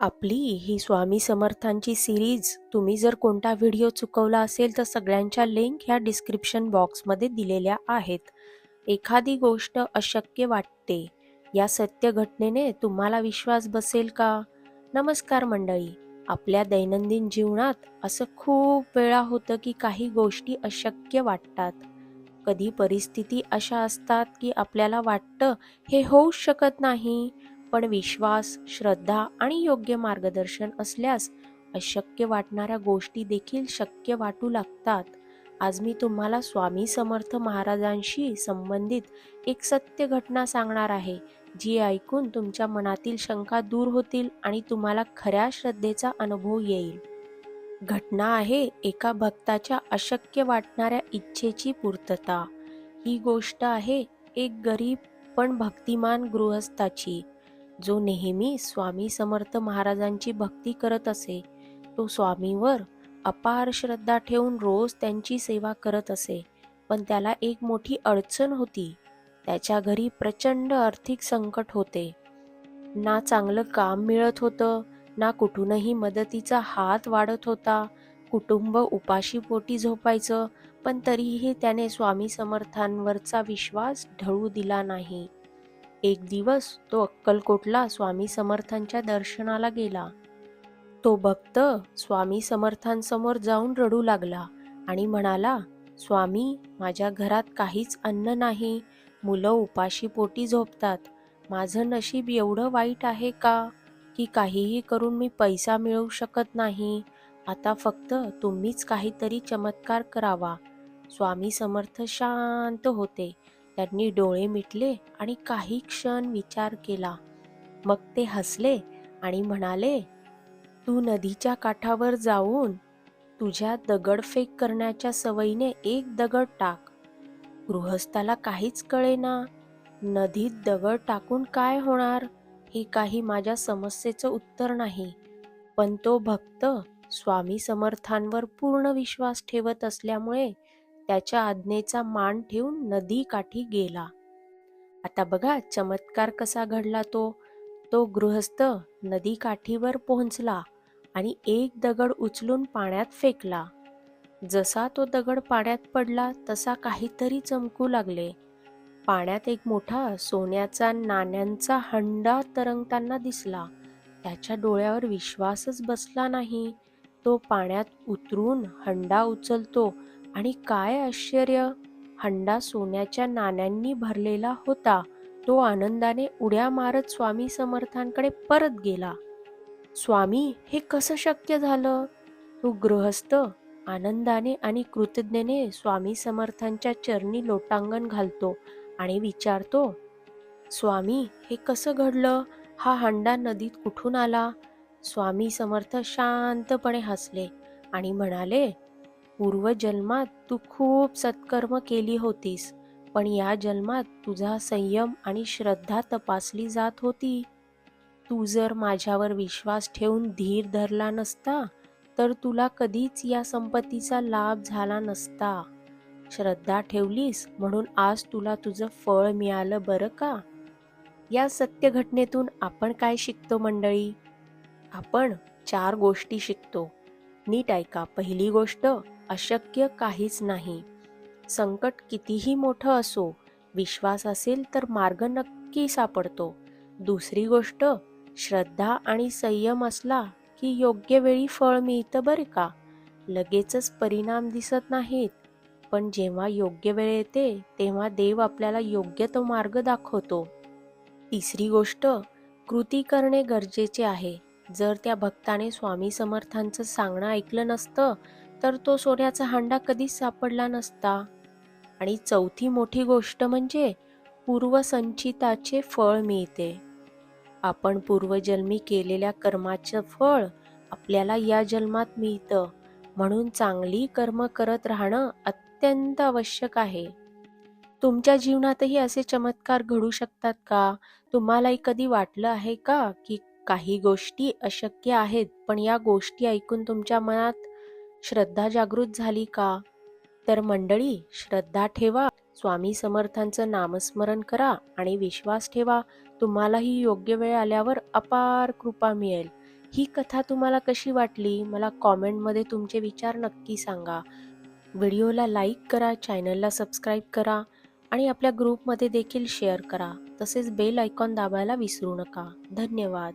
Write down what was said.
आपली ही स्वामी समर्थांची सिरीज तुम्ही जर कोणता व्हिडिओ चुकवला असेल तर सगळ्यांच्या लिंक ह्या डिस्क्रिप्शन बॉक्समध्ये दिलेल्या आहेत. एखादी गोष्ट अशक्य वाटते या सत्य घटनेने तुम्हाला विश्वास बसेल का? नमस्कार मंडळी आपल्या दैनंदिन जीवनात असं खूप वेळा होतं की काही गोष्टी अशक्य वाटतात. कधी परिस्थिती अशा असतात की आपल्याला वाटतं हे होऊच शकत नाही. पण विश्वास श्रद्धा आणि योग्य मार्गदर्शन असल्यास अशक्य वाटणाऱ्या गोष्टी देखील शक्य वाटू लागतात. आज मी तुम्हाला स्वामी समर्थ महाराजांशी संबंधित एक सत्य घटना सांगणार आहे जी ऐकून तुमच्या मनातील शंका दूर होतील आणि तुम्हाला खऱ्या श्रद्धेचा अनुभव येईल. घटना आहे एका भक्ताच्या अशक्य वाटणाऱ्या इच्छेची पूर्तता. ही गोष्ट आहे एक गरीब पण भक्तिमान गृहस्थाची. जो नेहमी स्वामी समर्थ महाराजांची भक्ती करत असे तो स्वामीवर अपार श्रद्धा ठेवून रोज त्यांची सेवा करत असे. पण त्याला एक मोठी अडचण होती. त्याच्या घरी प्रचंड आर्थिक संकट होते. ना चांगलं काम मिळत होतं ना कुठूनही मदतीचा हात वाढत होता. कुटुंब उपाशी पोटी झोपायचं पण तरीही त्याने स्वामी समर्थांवरचा विश्वास ढळू दिला नाही. एक दिवस तो अक्कलकोटला स्वामी समर्थांच्या दर्शनाला गेला. तो भक्त स्वामी समर्थांसमोर जाऊन रडू लागला आणि म्हणाला स्वामी माझ्या घरात काहीच अन्न नाही. मुलं उपाशी पोटी झोपतात. माझं नशीब एवढं वाईट आहे का की काहीही करून मी पैसा मिळवू शकत नाही? आता फक्त तुम्हीच काहीतरी चमत्कार करावा. स्वामी समर्थ शांत होते. त्यांनी डोळे मिटले आणि काही क्षण विचार केला. मग ते हसले आणि म्हणाले तू नदीच्या काठावर जाऊन तुझ्या दगडफेक करण्याच्या सवयीने एक दगड टाक. गृहस्थाला काहीच कळेना. नदीत दगड टाकून काय होणार हे काही माझ्या समस्येचं उत्तर नाही. पण तो भक्त स्वामी समर्थांवर पूर्ण विश्वास ठेवत असल्यामुळे त्याच्या आज्ञेचा मान ठेवून नदी काठी गेला. आता बघा चमत्कार कसा घडला तो. तो गृहस्थ नदी काठीवर पोहोचला आणि एक दगड उचलून पाण्यात फेकला. जसा तो दगड पाण्यात पडला तसा काहीतरी चमकू लागले. पाण्यात एक मोठा सोन्याचा नाण्यांचा हंडा तरंगताना दिसला. त्याच्या डोळ्यावर विश्वासच बसला नाही. तो पाण्यात उतरून हंडा उचलतो आणि काय आश्चर्य! हंडा सोन्याच्या नाण्यांनी भरलेला होता. तो आनंदाने उड्या मारत स्वामी समर्थांकडे परत गेला. स्वामी हे कसं शक्य झालं तो गृहस्थ आनंदाने आणि कृतज्ञतेने स्वामी समर्थांच्या चरणी लोटांगण घालतो आणि विचारतो स्वामी हे कसं घडलं? हा हंडा नदीत कुठून आला स्वामी समर्थ शांतपणे हसले आणि म्हणाले पूर्वजन्मात तू खूप सत्कर्म केली होतीस पण या जन्मात तुझा संयम आणि श्रद्धा तपासली जात होती. तू जर माझ्यावर विश्वास ठेवून धीर धरला नसता तर तुला कधीच या संपत्तीचा लाभ झाला नसता. श्रद्धा ठेवलीस म्हणून आज तुला तुझं फळ मिळालं बरं का? या सत्य घटनेतून आपण काय शिकतो मंडळी? आपण चार गोष्टी शिकतो. नीट ऐका पहिली गोष्ट अशक्य काहीच नाही. संकट कितीही मोठं असो विश्वास असेल तर मार्ग नक्की सापडतो. दुसरी गोष्ट श्रद्धा आणि संयम असला की योग्य वेळी फळ मिळतं बरं का? लगेचच परिणाम दिसत नाहीत. पण जेव्हा योग्य वेळ येते तेव्हा देव आपल्याला योग्य तो मार्ग दाखवतो. तिसरी गोष्ट कृती करणे गरजेचे आहे. जर त्या भक्ताने स्वामी समर्थांचं सांगणं ऐकलं नसतं तर तो सोन्याचा हांडा कधीच सापडला नसता. आणि चौथी मोठी गोष्ट म्हणजे पूर्वसंचिताचे फळ मिळते. आपण पूर्वजन्मी केलेल्या कर्माचं फळ आपल्याला या जन्मात मिळतं म्हणून चांगली कर्म करत राहणं अत्यंत आवश्यक आहे. तुमच्या जीवनातही असे चमत्कार घडू शकतात का? तुम्हालाही कधी वाटलं आहे का की काही गोष्टी अशक्य आहेत पण या गोष्टी ऐकून तुमच्या मनात श्रद्धा जागृत झाली का? तर मंडळी श्रद्धा ठेवा स्वामी समर्थांचं नामस्मरण करा आणि विश्वास ठेवा तुम्हालाही योग्य वेळ आल्यावर अपार कृपा मिळेल. ही कथा तुम्हाला कशी वाटली? मला कॉमेंटमध्ये तुमचे विचार नक्की सांगा. व्हिडिओला लाईक करा चॅनलला सबस्क्राईब करा. आणि आपल्या ग्रुपमध्ये देखील शेअर करा. तसेच बेल आयकॉन दाबायला विसरू नका. धन्यवाद.